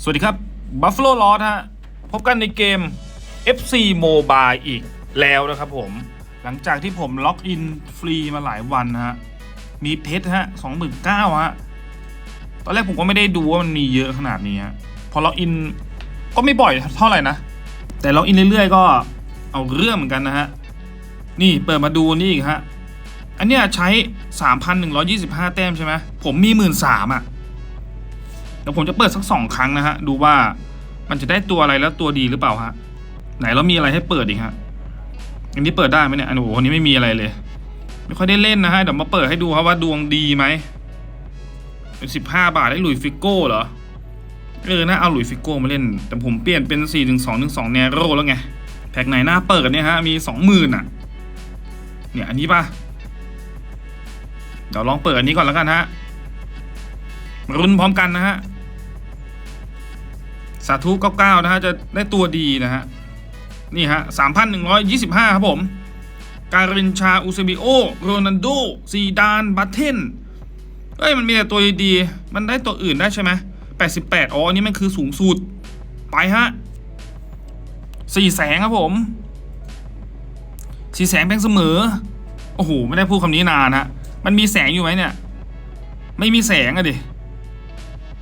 สวัสดีครับ Buffalo l o s ฮะ พบกันในเกม FC Mobile อีกแล้วนะครับผม หลังจากที่ผมล็อกอินฟรีมาหลายวันนะฮะ มีเพชรฮะสองหมื่นเก้าฮะ ตอนแรกผมก็ไม่ได้ดูว่ามันมีเยอะขนาดนี้ฮะ พอล็อกอินก็ไม่บ่อยเท่าไหร่นะ แต่ล็อกอินเรื่อยๆ ก็เอาเรื่องเหมือนกันนะฮะ นี่เปิดมาดูนี่อีกฮะ อันเนี้ยใช้ 3,125 แต้มใช่ไหม ผมมี 1 3ื่นอะ เดี๋ยวผมจะเปิดสักสองครั้งนะฮะ ดูว่ามันจะได้ตัวอะไรแล้วตัวดีหรือเปล่าฮะ ไหนเรามีอะไรให้เปิดอีกฮะอันนี้เปิดได้ไหมเนี่ยอันโอ้โหอันนี้ไม่มีอะไรเลย ไม่ค่อยได้เล่นนะฮะเดี๋ยวมาเปิดให้ดูครับว่าดวงดีไหมเป็นสิบห้าบาทได้หลุยฟิโก้เหรอเออนะเอาหลุยฟิโก้มาเล่น แต่ผมเปลี่ยนเป็นสี่ถึงสองถึงสองแนโรแล้วไงแพ็กไหนหน้าเปิดเนี่ยฮะมีสองหมื่นอะ เนี่ยอันนี้ป่ะเดี๋ยวลองเปิดอันนี้ก่อนแล้วกันฮะรุนพร้อมกันนะฮะ สาธุ99นะฮะจะได้ตัวดีนะฮะนี่ฮะ3,125 ครับผม การินชาอุซบิโอ โรนันโด ซีดาน บัตเทน เอ้ย มันมีแต่ตัวดีๆ มันได้ตัวอื่นได้ใช่ไหม88 อ๋อ อันนี้มันคือสูงสุด ไปฮะสี่แสงครับผมสี่แสงแพงเสมอ โอ้โห ไม่ได้พูดคำนี้นานฮะ มันมีแสงอยู่ไหมเนี่ย ไม่มีแสงอะดิ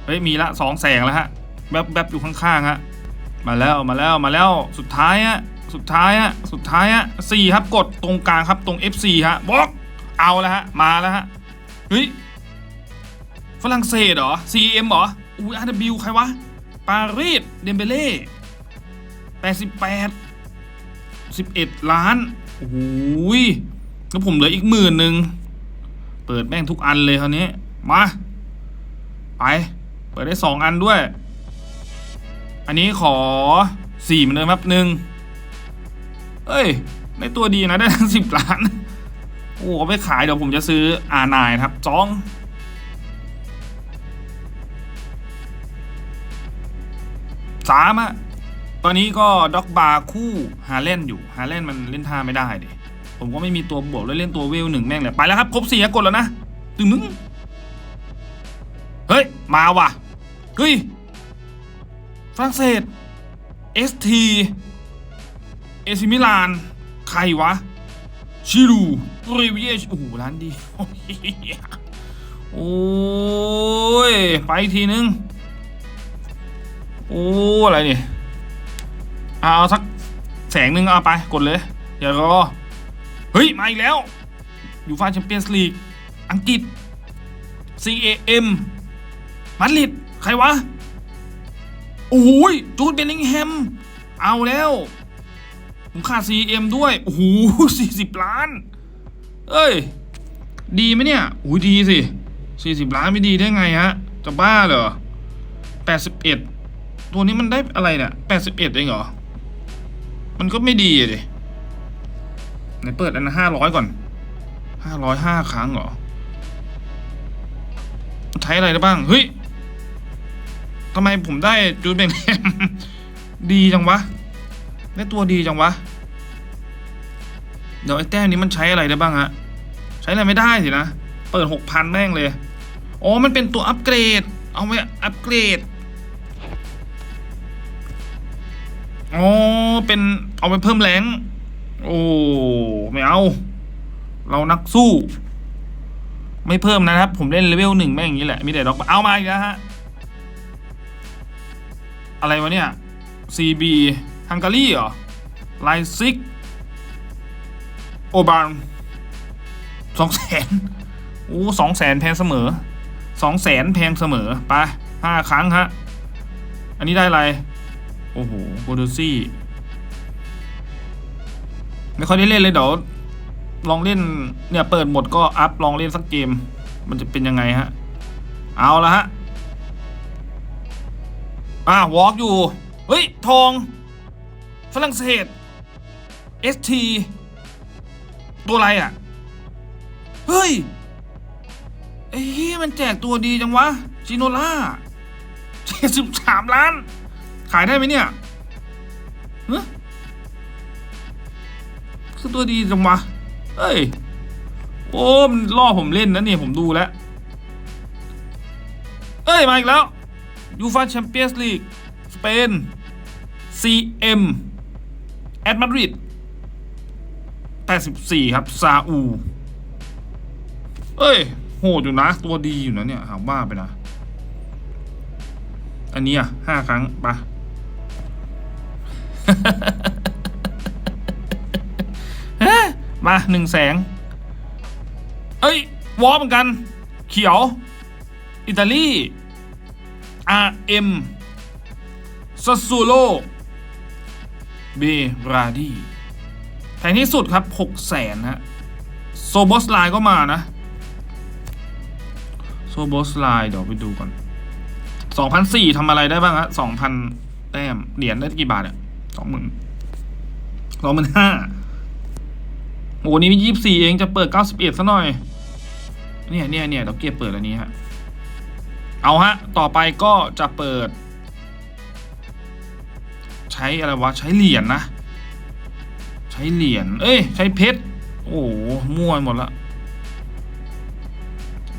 เฮ้ย มีละสองแสงแล้วฮะ แวบๆอยู่ข้างๆฮะมาแล้วมาแล้วมาแล้วสุดท้ายฮะสุดท้ายฮะสุดท้ายฮะสี่ครับกดตรงกลางครับตรง F4 ฮะบล็อกเอาแล้วฮะมาแล้วฮะเฮ้ยฝรั่งเศสเหรอ CM เหรออุ้ย RW ใครวะปารีสเดมเบเล่88 11ล้านโอ้ยแล้วผมเหลืออีกหมื่นหนึ่งเปิดแม่งทุกอันเลยคราวนี้มา ไป เปิดได้สองอันด้วย อันนี้ขอสี่เหมือนเดิมครับหนึ่งเอ้ยได้ตัวดีนะได้ทั้งสิบล้าน โอ้ไปขายเดี๋ยวผมจะซื้ออานายครับจ้องสามอะตอนนี้ก็ด็อกบาร์คู่ฮาเล่นอยู่ฮาเล่นมันเล่นท่าไม่ได้ดิผมก็ไม่มีตัวบวกแล้วเล่นตัวเวลหนึ่งแม่งเลยไปแล้วครับ ครบสี่กดแล้วนะตึงมึง เฮ้ย มาว่ะเฮ้ย ฝรั่งเศส ST เอซิมิลาน ใครวะ ชิรูเรเวียโอ้โหร้านดี โอ้ย ไปอีกทีนึง โอ้ อะไรนี่เอาสักแสงหนึ่งเอาไป กดเลยเดี๋ยวรอ เฮ้ย มาอีกแล้ว อยู่ฟาแชมเปี้ยนส์ลีก อังกฤษ CAM มาดริด ใครวะ โอ้ยจูดเบลลิงแฮม เอาแล้ว ผมขาด CM ด้วย โอ้โหสี่สิบล้าน เอ้ย ดีไหมเนี่ยโอ้ยดีสิสี่สิบล้านไม่ดีได้ไงฮะ จะบ้าเหรอแปดสิบเอ็ดตัวนี้มันได้อะไรเนี่ยแปดสิบเอ็ดเองเหรอ มันก็ไม่ดีอะดิไหนเปิดอันห้าร้อยก่อนห้าร้อยห้าครั้งเหรอ ใช้อะไรได้บ้าง เฮ้ย ทำไมผมได้จูดเบนแฮมดีจังวะ ได้ตัวดีจังวะ เดี๋ยวไอ้แต้มนี้มันใช้อะไรได้บ้างฮะ ใช้อะไรไม่ได้สินะ เปิดหกพันแม่งเลย อ๋อ มันเป็นตัวอัปเกรด เอาไว้อัปเกรด อ๋อ เป็นเอาไปเพิ่มแรงโอ้ ไม่เอา เรานักสู้ ไม่เพิ่มนะครับ ผมเล่นเลเวลหนึ่งแม่งอย่างนี้แหละ มีแต่ดอก เอามาอีกแล้วฮะ อะไรวะเนี่ย CB ฮังการีเหรอไลซิก โอบานสองแสนโอ้สองแสนแพงเสมอสองแสนแพงเสมอ ไปห้าครั้งฮะ อันนี้ได้อะไร โอ้โหโบดูซี่ ไม่ค่อยได้เล่นเลยเดี๋ยวลองเล่นเนี่ยเปิดหมดก็อัพลองเล่นสักเกม มันจะเป็นยังไงฮะ เอาละฮะ อ่าวอล์กอยู่ เฮ้ย ทอง ฝรั่งเศส ST ตัวอะไรอะ เฮ้ยไอ้เฮียมันแจกตัวดีจังวะชิโนล่าเจ็ดสิบสามล้าน ขายได้ไหมเนี่ยเฮ้คือตัวดีจังวะเฮ้ย โอ้มันล่อผมเล่นนะเนี่ยผมดูแล้ว เอ้ย มาอีกแล้ว ยูฟาแชมเปี้ยนส์ลีกสเปน CM แอดมาดริด84 ครับ ซาอู เอ้ย โหดอยู่นะ ตัวดีอยู่นะเนี่ย หาว่าไปนะ อันนี้อะห้าครั้งปะมาหนึ่งแสง เอ้ย วอลเหมือนกัน เขียว อิตาลี RM ซัสซูโลเบราดีแพงที่สุดครับ 6 0แสนฮะ โซบอสไลน์ก็มานะ โซบอสไลน์เดี๋ยวไปดูก่อน2,004ทำอะไรได้บ้างฮะ2,000 แต้ม เหรียญได้กี่บาทอะ20,000 25,000โอ้โหนี่มี24เองจะเปิด91ซะหน่อย เนี่ยเนี่ยเนี่ยเราเก็บเปิดอันนี้ฮะ เอาฮะ ต่อไปก็จะเปิด ใช้อะไรวะ ใช้เหรียญนะ ใช้เหรียญ เอ้ย ใช้เพชร โอ้โหมั่วหมดละ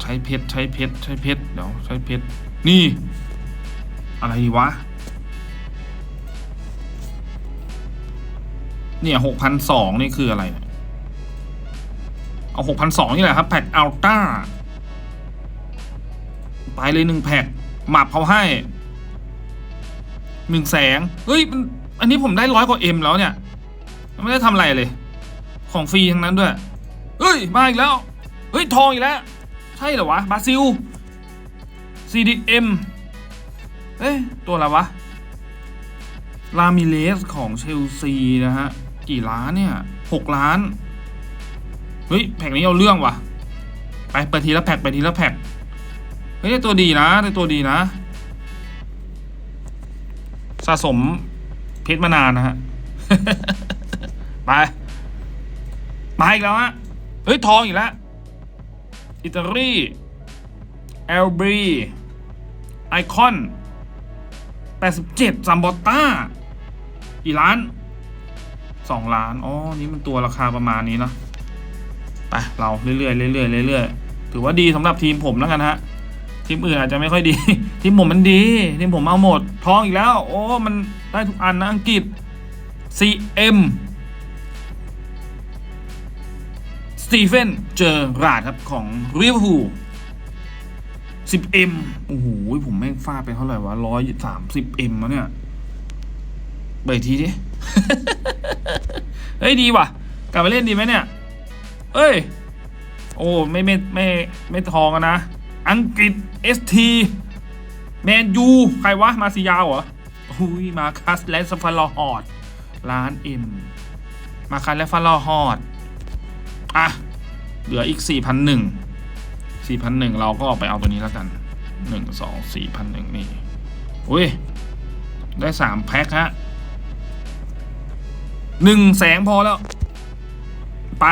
ใช้เพชร ใช้เพชร ใช้เพชร เดี๋ยว ใช้เพชร นี่ อะไรดีวะ เนี่ยหกพันสองนี่คืออะไรเนี่ยเอาหกพันสองนี่แหละครับ แพ็กอัลต้า ไปเลยหนึ่งแพ็กหมับเขาให้หนึ่งแสงเฮ้ยอันนี้ผมได้ร้อยกว่าเอ็มแล้วเนี่ยไม่ได้ทำอะไรเลย ของฟรีทั้งนั้นด้วยเฮ้ยมาอีกแล้วเฮ้ยทองอีกแล้ว ใช่เหรอวะบราซิล CDM เอ้ยตัวอะไรวะลามิเลสของเชลซีนะฮะ กี่ล้านเนี่ยหกล้าน เฮ้ย แพ็กนี้เอาเรื่องว่ะ ไปไปทีละแพ็กไปทีละแพ็ก ฮ้ยได้ตัวดีนะได้ตัวดีนะ สะสมเพชรมานานนะฮะ ไป มาอีกแล้วฮะ เฮ้ย ทองอีกแล้ว อิตาลีเอลบรีไอคอน 87ซัมบอต้ากี่ล้าน 2 ล้าน อ๋อ นี่มันตัวราคาประมาณนี้เนะ ไป เราเรื่อยๆเรื่อยๆเรื่อยๆถือว่าดีสำหรับทีมผมแล้วกันฮะ ทีมอื่นอาจจะไม่ค่อยดี ทีมผมมันดี ทีมผมเอาหมดทองอีกแล้ว โอ้ มันได้ทุกอันนะอังกฤษ CM สตีเฟนเจอราดครับของริเวอร์พูล 10M โอ้โห ผมแม่งฟาดไปเท่าไหร่วะร้อยสามสิบ M แล้วเนี่ยเบิกทีดิ เฮ้ย ดีว่ะ กลับมาเล่นดีไหมเนี่ย เอ้ย โอ้ ไม่ไม่ไม่ไม่ทองนะ อังกฤษ ST แมนยู ใครวะ มาซิยาวเหรออุ้ยมาคัสและสฟาลอฮอดล้านเอ็มมาคัสและฟาลอฮอดอะ เหลืออีก 4,001 4,001 เราก็ไปเอาตัวนี้แล้วกัน 1 2 4,001 นี่อุ้ย ได้ 3 แพ็คฮะหนึ่งแสงพอแล้ว ไป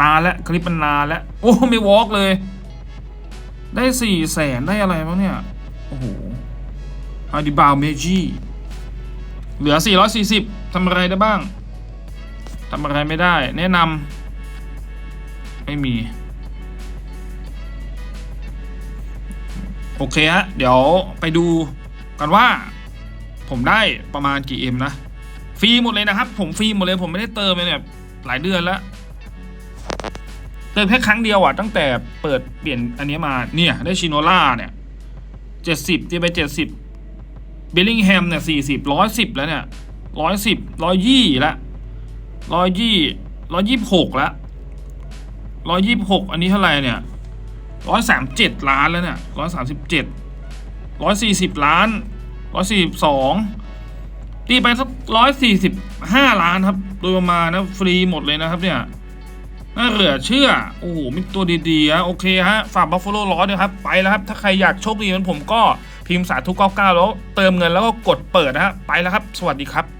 นานแล้ว คลิปมันนานแล้ว โอ้ ไม่วอล์กเลย ได้สี่แสนได้อะไรบ้างเนี่ย โอ้โหฮาดิบาวเมจิเหลือ 440ทำอะไรได้บ้างทำอะไรไม่ได้ แนะนำไม่มี โอเคฮะ เดี๋ยวไปดูกันว่า ผมได้ประมาณกี่เอ็มนะ ฟรีหมดเลยนะครับ ผมฟรีหมดเลย ผมไม่ได้เติมเลยเนี่ย หลายเดือนแล้ว เติมแค่ครั้งเดียวอะตั้งแต่เปิดเปลี่ยนอันนี้มาเนี่ยได้ชิโนล่าเนี่ยเจ็ดสิบตีไปเจ็ดสิบเบลลิงแฮมเนี่ยสี่สิบร้อยสิบแล้วเนี่ยร้อยสิบร้อยยี่ละร้อยยี่ร้อยยี่หกละร้อยยี่หกอันนี้เท่าไหร่เนี่ยร้อยสามเจ็ดล้านแล้วเนี่ยร้อยสามสิบเจ็ดร้อยสี่สิบล้านร้อยสี่สิบสองตีไปสักร้อยสี่สิบห้าล้านครับ โดยประมาณนะฟรีหมดเลยนะครับเนี่ย น่าเหลือเชื่อ โอ้โหมีตัวดีๆฮะโอเคฮะ ฝากบัฟฟาโลล้อด้วครับ ไปแล้วครับ ถ้าใครอยากโชคดีเหมือนผมก็พิมพ์สาธุ99แล้ว เติมเงินแล้วก็กดเปิดนะฮะ ไปแล้วครับ สวัสดีครับ